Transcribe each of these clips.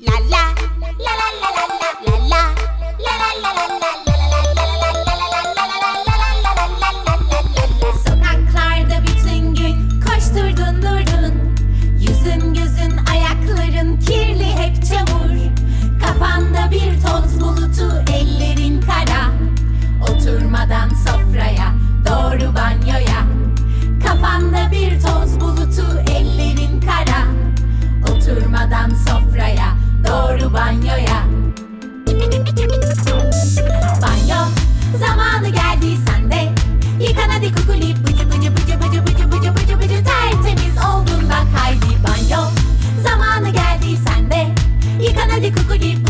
la la la la la. zamanı geldiysen de Yıkan hadi kukuli bıcı bıcı bıcı bıcı bıcı bıcı bıcı bıcı Tertemiz oldun bak haydi banyo. Zamanı geldiysen de Yıkan hadi kukuli bıcı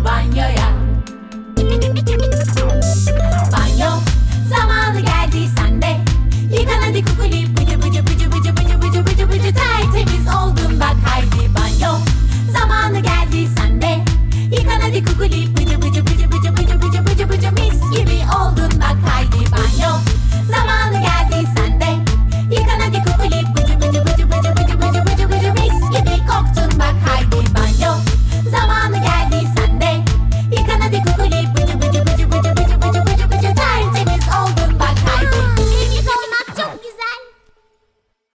banyoya